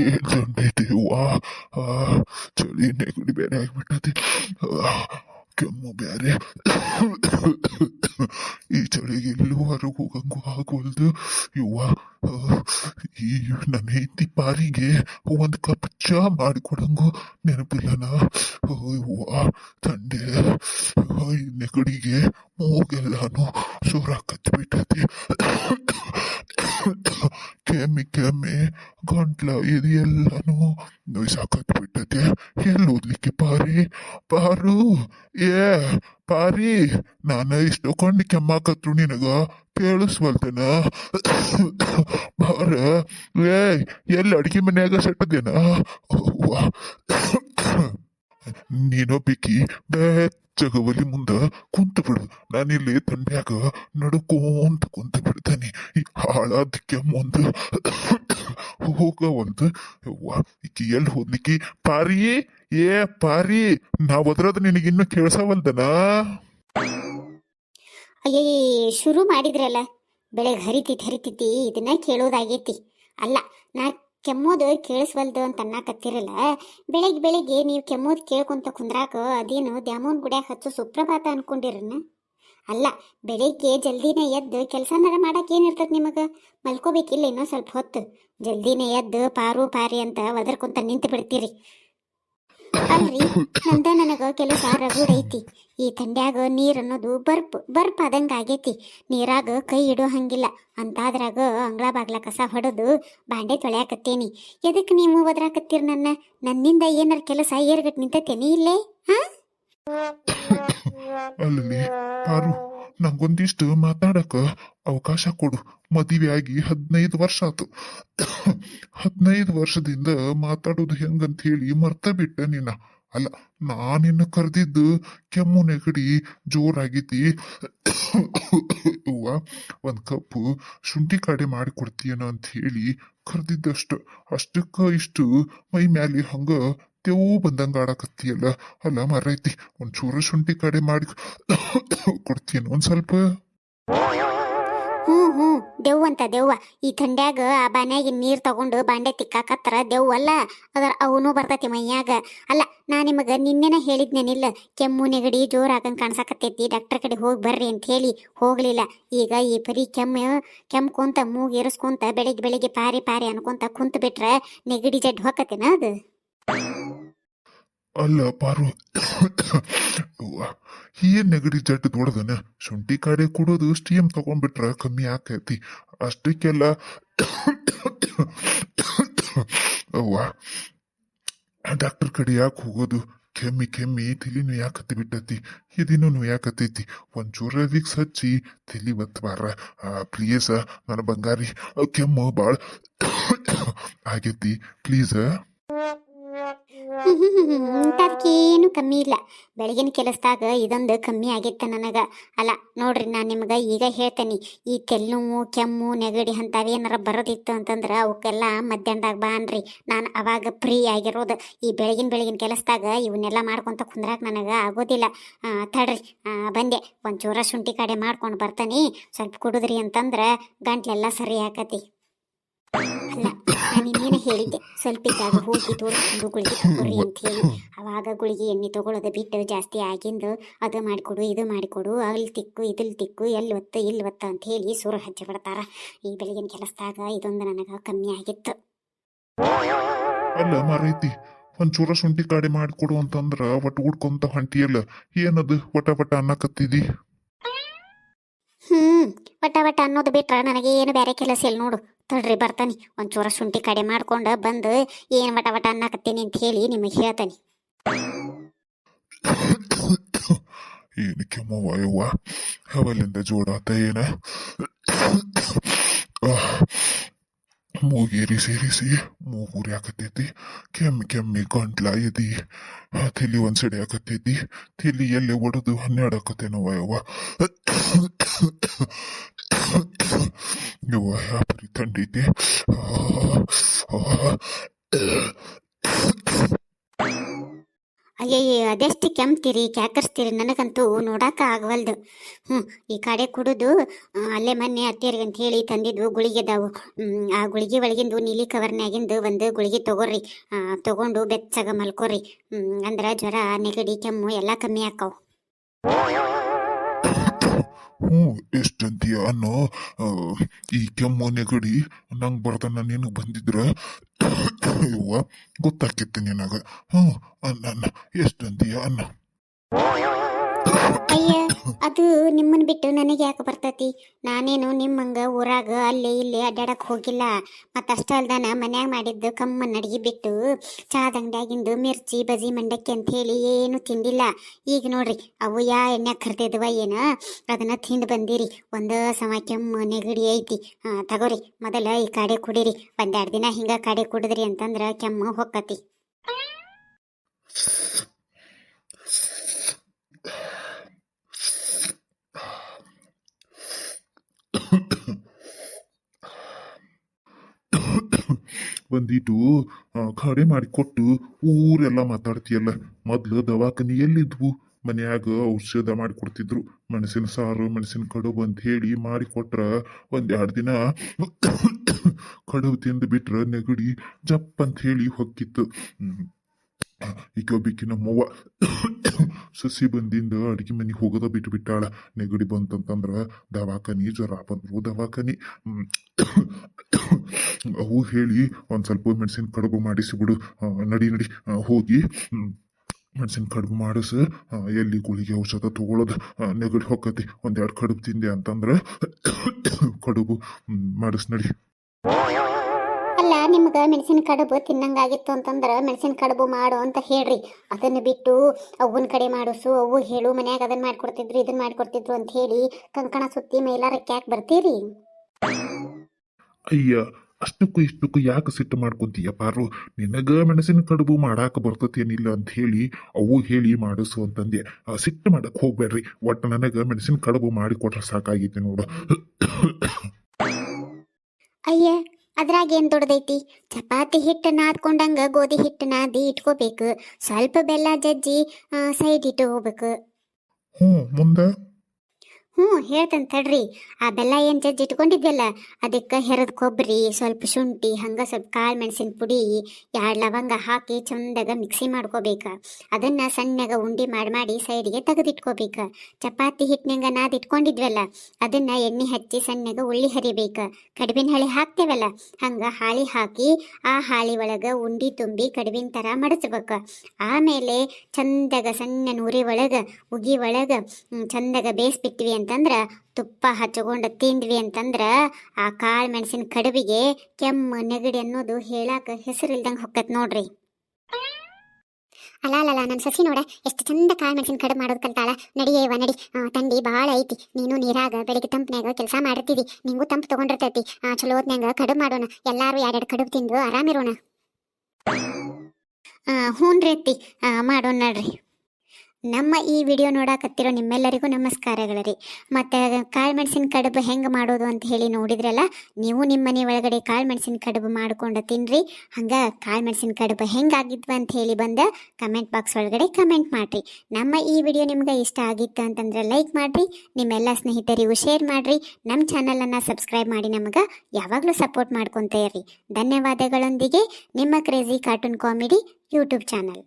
ಏನ್ ತಂದೈತಿ ವಾ ಚಳಿ ನೆಗಡಿ ಬೇರೆ ಆಗ್ಬಿಟ್ಟತಿ ಆ, ಕೆಮ್ಮು ಬೇರೆ ಈ ಚಳಿಗೆ ಎಲ್ಲೂ ಹೊರಗೆ ಹೋಗಂಗೂ ಆಗೋಲ್ದು ಇವ್ವ ಈ ನನ್ನ ಹೆಂಡತಿ ಪಾರಿಗೆ ಒಂದು ಕಪ್ ಚಾ ಮಾಡಿಕೊಡಂಗು ನೆನಪಿಲ್ಲನ? ಇವ್ವ ತಂದೆ ನೆಗಡಿಗೆ ಮೂಗೆಲ್ಲಾನು ಸೂರ ಕತ್ಬಿಟ್ಟತಿ ಕೆಮ್ಮಿ ಕೆಮ್ಮಿ, ಗಂಟ್ಲ, ಇದು ಎಲ್ಲಾನು ನೋಯ್ಸಾಕತ್ ಬಿಟ್ಟತೆ ಎಲ್ಲಿ ಓದ್ಲಿಕ್ಕೆ ಪಾರಿ? ಪಾರು, ಏ, ಪಾರಿ. ನಾನು ಇಷ್ಟೊಂದು ಕೆಮ್ಮಾಕತ್ರು ನಿನಗ. ಕೇಳಿಸ್ವಲ್ತನ? ಬಾರ ಏ ಎಲ್ಲಿ ಅಡಿಗೆ ಮನ್ಯಾಗ ಸೆಟ್ಟದೇನ? ನೀನೊಬ್ಬಿಕ್ಕಿ ಬೆಚ್ಚಗವಲಿ ಮುಂದ ಕುಂತು ಬಿಡು ನಾನಿಲ್ಲಿ ತಂಡ್ಯಾಗ ನಡ್ಕೊಂತ ಕುಂತು ಬಿಡ್ತಾನೆ ಈ ಹಾಳಾದ ಕೆಮ್ಮೊಂದು ಹೋಗವಂತ ಈಕಿ ಎಲ್ಲಿ ಹೋದ್ಲಿಕ್ಕಿ? ಪಾರಿ ಏ ಪಾರಿ ನಾ ಒದ್ರದ ನಿನಗಿನ್ನು ಕೇಳ್ಸವಲ್ದನ ಅಯ್ಯೇ, ಶುರು ಮಾಡಿದ್ರಲ್ಲ. ಬೆಳಗ್ಗೆ ಹರಿತೈತಿ ಹರಿತೈತಿ ಇದನ್ನ ಕೇಳೋದಾಗೈತಿ. ಅಲ್ಲ ನಾ ಕೆಮ್ಮೋದು ಕೇಳಿಸ್ವಲ್ದು ಅಂತ ಅನ್ನಕತ್ತಿರಲ್ಲ. ಬೆಳಗ್ಗೆ ಬೆಳಿಗ್ಗೆ ನೀವು ಕೆಮ್ಮೋದು ಕೇಳ್ಕೊಂತ ಕುಂದ್ರಾಕ ಅದೇನು ದ್ಯಾಮೋನ್ ಗುಡ್ಯಾಗ ಹಚ್ಚು ಸುಪ್ರಭಾತ ಅನ್ಕೊಂಡಿರನ್ನ ಅಲ್ಲ, ಬೆಳಿಗ್ಗೆ ಜಲ್ದಿನೇ ಎದ್ದು ಕೆಲಸನಾರ ಮಾಡಕ್ಕೆ ಏನಿರ್ತದೆ ನಿಮಗೆ? ಮಲ್ಕೋಬೇಕಿಲ್ಲ ಇನ್ನೂ ಸ್ವಲ್ಪ ಹೊತ್ತು. ಜಲ್ದಿನೇ ಎದ್ದು ಪಾರು ಪಾರಿ ಅಂತ ಒದರ್ಕೊಂತ ನಿಂತು ಬಿಡ್ತೀರಿ ಅಲ್ರಿ ನಂದ ನನಗ ಕೆಲಸ ರಗಡ್ ಐತಿ. ಈ ತಂಡ್ಯಾಗ ನೀರ್ ಅನ್ನೋದು ಬರ್ಪ್ ಬರ್ಪ್ ಆದಂಗ ಆಗೇತಿ. ನೀರಾಗ ಕೈ ಇಡೋ ಹಂಗಿಲ್ಲ. ಅಂತಾದ್ರಾಗ ಅಂಗಳ ಬಾಗ್ಲ ಕಸ ಹೊಡೆದು ಬಾಂಡೆ ತೊಳ್ಯಾಕತ್ತೇನಿ. ಎದಕ್ ನೀವು ಒದ್ರಾಕತ್ತೀರ್ ನನ್ನ? ನನ್ನಿಂದ ಏನಾರ ಕೆಲಸ ಏರ್ಗಟ್ ನಿಂತತೇನಿ ಇಲ್ಲೇ? ಹಾ? ಅಲ್ಲಿ ಪಾರು. ನಂಗೊಂದಿಷ್ಟು ಮಾತಾಡಕ ಅವಕಾಶ ಕೊಡು. ಮದುವೆ ಆಗಿ ಹದಿನೈದು ವರ್ಷ ಆತು. ಹದಿನೈದು ವರ್ಷದಿಂದ ಮಾತಾಡೋದು ಹೆಂಗಂತ ಹೇಳಿ ಮರ್ತ ಬಿಟ್ಟೆ ನಿನ್ನ. ಅಲ್ಲ ನಾನಿನ್ನು ಕರೆದಿದ್ದು ಕೆಮ್ಮು ನೆಗಡಿ, ಜೋರಾಗಿದ್ದಿ. ಅವ್ವ, ಒಂದ್ ಕಪ್ ಶುಂಠಿ ಕಾಡೆ ಮಾಡಿ ಕೊಡ್ತೀಯನ ಅಂತ ಹೇಳಿ ಕರೆದಿದ್ದಷ್ಟು. ಅಷ್ಟಕ್ಕ ಇಷ್ಟು ಮೈ ಮ್ಯಾಲೆ ಹಂಗ ತೆವು ಬಂದಂಗ ಆಡಕತ್ತಿಯಲ್ಲ? ಅಲ್ಲ ಮರೈತಿ, ಒಂಚೂರು ಶುಂಠಿ ಕಡೆ ಮಾಡಿ ಕೊಡ್ತೀನಿ ಒಂದ್ ಸ್ವಲ್ಪ? ಹ್ಞೂ ಹ್ಞೂ ದೆವ್ವ ಅಂತ ದೆವ್ವ. ಈ ಥಂಡ್ಯಾಗ ಆ ಬಾನ್ಯಾಗಿನ ನೀರು ತಗೊಂಡು ಬಾಂಡೆ ತಿಕ್ಕಾಕತ್ತಾರ ದೆವ್ವ ಅಲ್ಲ? ಅದರ ಅವನು ಬರ್ತೈತಿ ಮೈಯಾಗ. ಅಲ್ಲ, ನಾ ನಿಮಗೆ ನಿನ್ನೆನ ಹೇಳಿದ್ನೇನಿಲ್ಲ? ಕೆಮ್ಮು, ನೆಗಡಿ, ಜೋರ್ ಆಗಂಗ್ ಕಾಣ್ಸಾಕತ್ತೈತಿ. ಡಾಕ್ಟರ್ ಕಡೆ ಹೋಗಿ ಬರ್ರಿ ಅಂತ ಹೇಳಿ ಹೋಗ್ಲಿಲ್ಲ. ಈಗ ಈ ಪರಿ ಕೆಮ್ಮು ಕೆಮ್ಕೊಂತ ಮೂಗ್ ಏರಿಸ್ಕೊಂತ ಬೆಳಿಗ್ಗೆ ಬೆಳಿಗ್ಗೆ ಪಾರಿ ಪಾರಿ ಅನ್ಕೊಂತ ಕುಂತ ಬಿಟ್ರ ನೆಗಡಿ ಜಡ್ ಹೋಗತ್ತೇನ ಅದು? ಅಲ್ಲ ಪಾರು ಏನ್ ನೆಗಡಿ ಜಟ್ ದೊಡ್ದನ ಶುಂಠಿ ಕಾಡೆ ಕುಡೋದು ಸ್ಟೀಮ್ ತಗೊಂಡ್ಬಿಟ್ರ ಕಮ್ಮಿ ಆಕೈತಿ. ಅಷ್ಟಕ್ಕೆಲ್ಲ ಅವ್ವ ಡಾಕ್ಟರ್ ಕಡೆ ಯಾಕೆ ಹೋಗೋದು? ಕೆಮ್ಮಿ ಕೆಮ್ಮಿ ತಲಿ ಯಾಕತ್ತಿ ಬಿಟ್ಟತಿ? ಇದಿನೂ ನುಯಾಕತ್ತೈತಿ ಒಂಚೂರ ವಿಕ್ಸ್ ಹಚ್ಚಿ ತಲಿ ಒತ್ತಬಾರ ಪ್ಲೀಸ್ ನನ್ನ ಬಂಗಾರಿ, ಕೆಮ್ಮು ಭಾಳ ಆಗೈತಿ. ಪ್ಲೀಸ್ ಅದಕ್ಕೇನು ಕಮ್ಮಿ ಇಲ್ಲ. ಬೆಳಗಿನ ಕೆಲಸದಾಗ ಇದೊಂದು ಕಮ್ಮಿ ಆಗಿತ್ತು ನನಗೆ. ಅಲ್ಲ, ನೋಡ್ರಿ, ನಾನು ನಿಮ್ಗೆ ಈಗ ಹೇಳ್ತೇನೆ. ಈ ತೆಲ್ನುವು, ಕೆಮ್ಮು, ನೆಗಡಿ ಅಂಥವೇನಾರ ಬರೋದಿತ್ತು ಅಂತಂದ್ರೆ ಅವಕ್ಕೆಲ್ಲ ಮಧ್ಯಾಹ್ನದಾಗ ಬಾನ್ರಿ ನಾನು ಅವಾಗ ಫ್ರೀ ಆಗಿರೋದು. ಈ ಬೆಳಗಿನ ಬೆಳಗಿನ ಕೆಲಸದಾಗ ಇವನ್ನೆಲ್ಲ ಮಾಡ್ಕೊಂತ ಕುಂದ್ರಾಕ ನನಗೆ ಆಗೋದಿಲ್ಲ. ತಡ್ರಿ ಬಂದೆ ಬಂದೆ. ಒಂಚೂರ ಶುಂಠಿ ಕಡೆ ಮಾಡ್ಕೊಂಡು ಬರ್ತಾನೆ. ಸ್ವಲ್ಪ ಕುಡಿದ್ರಿ ಅಂತಂದ್ರೆ ಗಂಟ್ಲೆಲ್ಲ ಸರಿ ಆಕತಿ. ಅಲ್ಲ ಹೇಳಿದ್ದೆ. ಸ್ವಲ್ಪ ಇದ್ದಾಗ ಹೋಗಿ ತೋರಿಸ್ಕೊಂಡು ಗುಳಿಗೆ ತಗೊಳ್ರಿ ಅಂತ ಹೇಳಿ ಅವಾಗ ಗುಳಿಗೆ ಎಣ್ಣೆ ತಗೊಳ್ಳೋದು ಬಿಟ್ಟು ಜಾಸ್ತಿ ಆಗಿಂದು ಅದು ಮಾಡಿಕೊಡು ಇದು ಮಾಡಿಕೊಡು ಅಲ್ಲಿ ತಿಕ್ಕು ಇದಿಲ್ ತಿಕ್ಕು ಎಲ್ಲಿ ಒತ್ತ ಇಲ್ಲಿ ಒತ್ತ ಅಂತ ಹೇಳಿ ಸೂರು ಹಚ್ಚಿ ಬಿಡ್ತಾರ. ಈ ಬೆಳಗಿನ ಕೆಲಸದಾಗ ಇದೊಂದು ನನಗೆ ಕಮ್ಮಿ ಆಗಿತ್ತು. ಅಲ್ಲ ಮಾರೈತಿ ಒಂಚೂರ ಶುಂಠಿ ಕಾಡಿ ಮಾಡಿಕೊಡು ಅಂತಂದ್ರ ಒಟ್ಟು ಹುಡ್ಕೊಂತ ಹೊಂಟಿಯಲ್ಲ ಏನದು ವಟ ವಟ ಅನ್ನಕತ್ತಿದಿ? ಹ್ಮ್ ವಟ ವಟ ಅನ್ನೋದು ಬಿಟ್ರೆ ನನಗೆ ಏನು ಬೇರೆ ಕೆಲಸ ಇಲ್ಲ ನೋಡು. ತಡ್ರಿ ಬರ್ತಾನೆ. ಒಂಚೂರ ಶುಂಠಿ ಕಡೆ ಮಾಡ್ಕೊಂಡು ಬಂದು ಏನು ವಟ ವಟ ಅನ್ನಕತ್ತೀನಿ ಅಂತ ಹೇಳಿ ನಿಮಗೆ ಹೇಳ್ತಾನೆ. ಏನು ಕೆಮ್ಮವ್ವ ಯವ್ವ? ಅವಲಿಂದ ಜೋಡಾತ ಏನ. ಮೂಗೇರಿ ಸೇರಿಸಿ ಮೂಗೂರಿ ಹಾಕತೈತಿ ಕೆಮ್ಮಿ ಕೆಮ್ಮಿ ಗಂಟ್ಲ ಆ, ತಲಿ ಒಂದ್ ಸಡಿ ಹಾಕತೈತಿ ತಲಿ ಎಲ್ಲಿ ಒಡೆದು ಹನ್ನೆರಡು ಯವ್ವ ಯವ್ವ? ಆಹ್. ಆಹ್. ಅಯ್ಯಯ್ಯ, ಅದೆಷ್ಟು ಕೆಮ್ತೀರಿ, ಕ್ಯಾಕರ್ಸ್ತೀರಿ, ನನಗಂತೂ ನೋಡಾಕ ಆಗವಲ್ದು ಹ್ಞೂ ಈ ಕಡೆ ಕುಡಿದು ಅಲ್ಲೇ ಮೊನ್ನೆ ಅತ್ತಿಯರಿಗೆ ಅಂತ ಹೇಳಿ ತಂದಿದ್ವು ಗುಳಿಗೆ ಅದಾವು ಆ ಗುಳಿಗೆ ಒಳಗಿಂದು ನೀಲಿ ಕವರ್ನಾಗಿಂದು ಒಂದು ಗುಳಿಗೆ ತಗೋರಿ ತಗೊಂಡು ಬೆಚ್ಚಗ ಮಲ್ಕೋರಿ ಅಂದ್ರ ಜ್ವರ, ನೆಗಡಿ, ಕೆಮ್ಮು ಎಲ್ಲ ಕಮ್ಮಿ ಆಕಾವು ಹ್ಞೂ ಎಷ್ಟಂತೀಯ ಅನ್ನೋ ಈ ಕೆಮ್ಮು ನೆಗಡಿ, ನಂಗೆ ಬರ್ತಾನ ನಿನಗೆ ಬಂದಿದ್ರ? ಯವ್ವ ಗೊತ್ತಾಕಿತ್ತು ನಿನಗ. ಹ್ಞೂ ಅನ್ನ ಅನ್ನ ಎಷ್ಟಂತೀಯ ಅನ್ನ ಅಯ್ಯ, ಅದು ನಿಮ್ಮನ್ನ ಬಿಟ್ಟು ನನಗೆ ಯಾಕೆ ಬರ್ತೈತಿ? ನಾನೇನು ನಿಮ್ಮಂಗ ಊರಾಗ ಅಲ್ಲಿ ಇಲ್ಲಿ ಅಡ್ಡಾಡಕ್ ಹೋಗಿಲ್ಲ. ಮತ್ತು ಅಷ್ಟ ಅಲ್ದಾನ ಮನ್ಯಾಗ ಮಾಡಿದ್ದು ಕಮ್ಮನ್ ಅಡಿಗೆ ಬಿಟ್ಟು ಚಾದ ಅಂಗಡಿಯಾಗಿಂದು ಮಿರ್ಚಿ ಬಜಿ ಮಂಡಕ್ಕಿ ಅಂತ ಹೇಳಿ ಏನು ತಿಂದಿಲ್ಲ. ಈಗ ನೋಡ್ರಿ, ಅವು ಯಾ ಎಣ್ಣೆ ಕರ್ದಿದ್ವ ಏನ? ಅದನ್ನ ತಿಂದು ಬಂದಿರಿ. ಒಂದ ಸಮ ಕೆಮ್ಮು ನೆಗಡಿ ಐತಿ. ಹಾ, ತಗೋರಿ, ಮೊದಲ ಈ ಕಾಡೆ ಕುಡೀರಿ. ಒಂದೆರಡು ದಿನ ಹಿಂಗ ಕಾಡೆ ಕುಡಿದ್ರಿ ಅಂತಂದ್ರ ಕೆಮ್ಮು ಹೊಕ್ಕತಿ. ಕಡೆ ಖಾಡೆ ಮಾಡಿಕೊಟ್ಟು ಊರೆಲ್ಲ ಮಾತಾಡ್ತೀಯಲ್ಲ. ಮೊದ್ಲು ದವಾಖಾನಿ ಎಲ್ಲಿದ್ವು? ಮನ್ಯಾಗ ಔಷಧ ಮಾಡಿಕೊಡ್ತಿದ್ರು ಮೆಣಸಿನ ಸಾರು, ಮೆಣಸಿನ ಕಡುಬು ಅಂತ ಹೇಳಿ ಮಾಡಿಕೊಟ್ರ ಒಂದ್ ಎರಡು ದಿನ ಕಡುಬು ತಿಂದು ಬಿಟ್ರ ನೆಗಡಿ ಜಪ್ ಅಂತ ಹೇಳಿ ಹೊಕ್ಕಿತ್ತು ಈಗ ಒಬ್ಬಿಕ್ಕಿ ನಮ್ಮವ್ವ ಸಸಿ ಬಂದಿಂದ ಅಡಿಗೆ ಮನೆಗೆ ಹೋಗೋದ ಬಿಟ್ಟು ಬಿಟ್ಟಾಳ. ನೆಗಡಿ ಬಂತಂತಂದ್ರ ದವಾಖಾನಿ ಜ್ವರ ಬಂದ್ರು ದವಾಖಾನಿ. ಅವು ಹೇಳಿ ಒಂದು ಸ್ವಲ್ಪ ಮೆಣಸಿನ ಕಡುಬು ಮಾಡಿಸಿ ಬಿಡು ನಡಿ ನಡಿ ಹೋಗಿ. ಮೆಣಸಿನ ಕಡುಬು ಮಾಡಿಸ ಎಲ್ಲಿ ಗುಳಿಗೆ ಔಷಧ ತಗೊಳ್ಳೋದು ಆ, ನೆಗಡಿ ಹೊಕ್ಕತಿ. ಒಂದೆರಡು ಕಡುಬು ತಿಂದೆ ಅಂತಂದ್ರ ಕಡುಬು ಮಾಡಿಸ್ ನಡಿ. ನಿಮ್ಗೆ ಮೆಣಸಿನ ಕಡುಬು ತಿನ್ನಂಗಾಗಿತ್ತು ಅಂತಂದ್ರೆ ಮೆಣಸಿನ ಕಡುಬು ಮಾಡು ಅಂತ ಹೇಳ್ರಿ. ಅದನ್ನು ಬಿಟ್ಟು ಅವ್ವನ ಕಡೆ ಮಾಡಿಸು ಅವ್ವು ಹೇಳು ಮನ್ಯಾಗ ಅದನ್ನ ಮಾಡ್ಕೊಡ್ತಿದ್ರು ಇದನ್ನ ಮಾಡ್ಕೊಡ್ತಿದ್ರು ಅಂತ ಹೇಳಿ ಕಂಕಣ ಸುತ್ತಿ ಮೈಲಾರಕ್ಕೆ ಯಾಕೆ ಬರ್ತೀರಿ? ಅಯ್ಯ ಅಷ್ಟಕ್ಕೂ ಇಷ್ಟಕ್ಕೂ ಯಾಕೆ ಸಿಟ್ಟು ಮಾಡ್ಕೊತೀಯ ಪಾರು ನಿನಗ ಮೆಣಸಿನ ಕಡುಬು ಮಾಡಾಕ ಬರ್ತತೇನಿಲ್ಲ ಅಂತ ಹೇಳಿ ಅವು ಹೇಳಿ ಮಾಡಿಸು ಅಂತಂದೆ. ಆ, ಸಿಟ್ಟು ಮಾಡಕ್ ಹೋಗ್ಬೇಡ್ರಿ. ಒಟ್ಟು ನನಗ ಮೆಣಸಿನ ಕಡುಬು ಮಾಡಿ ಕೊಟ್ರೆ ಸಾಕಾಗೈತಿ ನೋಡು. ಅಯ್ಯ ಅದ್ರಾಗ ಏನ್ ದೊಡ್ಡದೈತಿ? ಚಪಾತಿ ಹಿಟ್ಟು ನಾದ್ಕೊಂಡಂಗೆ ಗೋಧಿ ಹಿಟ್ಟು ನಾದಿ ಇಟ್ಕೋಬೇಕು. ಸ್ವಲ್ಪ ಬೆಲ್ಲ ಜಜ್ಜಿ ಸೈಡ್ ಇಟ್ಟು ಹೋಗ್ಬೇಕು. ಮುಂದೆ? ಹ್ಞೂ ಹೇಳ್ತೇನೆ ತಡ್ರಿ. ಆ ಬೆಲ್ಲ ಏನು ಜಜ್ಜಿ ಇಟ್ಕೊಂಡಿದ್ದೆಲ್ಲ ಅದಕ್ಕೆ ಹೆರದ ಕೊಬ್ಬರಿ ಸ್ವಲ್ಪ ಶುಂಠಿ, ಹಂಗೆ ಸ್ವಲ್ಪ ಕಾಳು ಮೆಣಸಿನ ಪುಡಿ, ಎರಡು ಲವಂಗ ಹಾಕಿ ಚಂದಾಗ ಮಿಕ್ಸಿ ಮಾಡ್ಕೋಬೇಕ. ಅದನ್ನು ಸಣ್ಣಗ ಉಂಡಿ ಮಾಡಿ ಮಾಡಿ ಸೈಡ್ಗೆ ತೆಗೆದಿಟ್ಕೋಬೇಕ. ಚಪಾತಿ ಹಿಟ್ಟಿನಂಗ ನಾದ್ ಇಟ್ಕೊಂಡಿದ್ವಲ್ಲ, ಅದನ್ನು ಎಣ್ಣೆ ಹಚ್ಚಿ ಸಣ್ಣಗ ಉಳ್ಳಿ ಹರಿಬೇಕು. ಕಡುಬಿನ ಹಳಿ ಹಾಕ್ತೇವಲ್ಲ, ಹಂಗೆ ಹಾಳಿ ಹಾಕಿ ಆ ಹಾಳಿ ಒಳಗೆ ಉಂಡಿ ತುಂಬಿ ಕಡುಬಿನ ಥರ ಮಡಚ್ಬೇಕು. ಆಮೇಲೆ ಚಂದಾಗ ಸಣ್ಣ ನೂರಿ ಒಳಗೆ, ಉಗಿ ಒಳಗೆ ಚಂದಾಗ ಬೇಯಿಸ್ಬಿಟ್ವಿ ಅಂತಂದ್ರ ತುಪ್ಪ ಹಚ್ಕೊಂಡು ತಿಂದ್ವಿ ಅಂತಂದ್ರ ಆ ಕಾಳು ಮೆಣಸಿನ ಕಡುಬಿಗೆ ಕೆಮ್ಮು ನೆಗಡಿ ಅನ್ನೋದು ಹೇಳಾಕ ಹೆಸರಿಲ್ದಂಗೆ ಹೊಕ್ಕತ್ ನೋಡ್ರಿ. ಅಲ್ಲ ಅಲ್ಲ ನನ್ನ ಸಸಿ ನೋಡ ಎಷ್ಟು ಚಂದ ಕಾಳು ಮೆಣಸಿನ ಕಡುಬು ಮಾಡೋದು ಕಲ್ತಾಳ ನಡಿಯೇವ ನಡಿ. ತಂಡಿ ಭಾಳ ಐತಿ. ನೀನು ನೀರಾಗ ಬೆಳಿಗ್ಗೆ ತಂಪ್ನ್ಯಾಗ ಕೆಲಸ ಮಾಡಿರ್ತೀವಿ ನಿಂಗೂ ತಂಪು ತಗೊಂಡಿರ್ತೈತಿ. ಆ, ಚಲೋ ಹೊತ್ನ್ಯಾಗ ಕಡುಬು ಮಾಡೋಣ. ಎಲ್ಲಾರು ಎರಡೆರಡು ಕಡುಬು ತಿಂದು ಆರಾಮಿರೋಣ ಹ್ಞೂ ರೀ ಅತ್ತಿ. ಮಾಡೋಣ ನಡ್ರಿ. ನಮ್ಮ ಈ ವಿಡಿಯೋ ನೋಡಾಕತ್ತಿರೋ ನಿಮ್ಮೆಲ್ಲರಿಗೂ ನಮಸ್ಕಾರಗಳು ರೀ ಮತ್ತು ಕಾಳು ಮೆಣಸಿನ ಕಡುಬು ಹೆಂಗೆ ಮಾಡೋದು ಅಂತ ಹೇಳಿ ನೋಡಿದ್ರಲ್ಲ, ನೀವು ನಿಮ್ಮ ಮನೆ ಒಳಗಡೆ ಕಾಳು ಮೆಣಸಿನ ಕಡುಬು ಮಾಡ್ಕೊಂಡು ತಿನ್ನಿರಿ ಹಂಗೆ ಕಾಳು ಮೆಣಸಿನ ಕಡುಬು ಹೆಂಗಾಗಿದ್ವು ಅಂತ ಹೇಳಿ ಬಂದ ಕಮೆಂಟ್ ಬಾಕ್ಸ್ ಒಳಗಡೆ ಕಮೆಂಟ್ ಮಾಡಿರಿ. ನಮ್ಮ ಈ ವಿಡಿಯೋ ನಿಮ್ಗೆ ಇಷ್ಟ ಆಗಿತ್ತು ಅಂತಂದ್ರೆ ಲೈಕ್ ಮಾಡಿರಿ, ನಿಮ್ಮೆಲ್ಲ ಸ್ನೇಹಿತರಿಗೂ ಶೇರ್ ಮಾಡಿರಿ. ನಮ್ಮ ಚಾನಲನ್ನು ಸಬ್ಸ್ಕ್ರೈಬ್ ಮಾಡಿ ನಮಗೆ ಯಾವಾಗಲೂ ಸಪೋರ್ಟ್ ಮಾಡ್ಕೊತಾ ಇರ್ರಿ. ಧನ್ಯವಾದಗಳೊಂದಿಗೆ ನಿಮ್ಮ crazy cartoon comedy YouTube channel.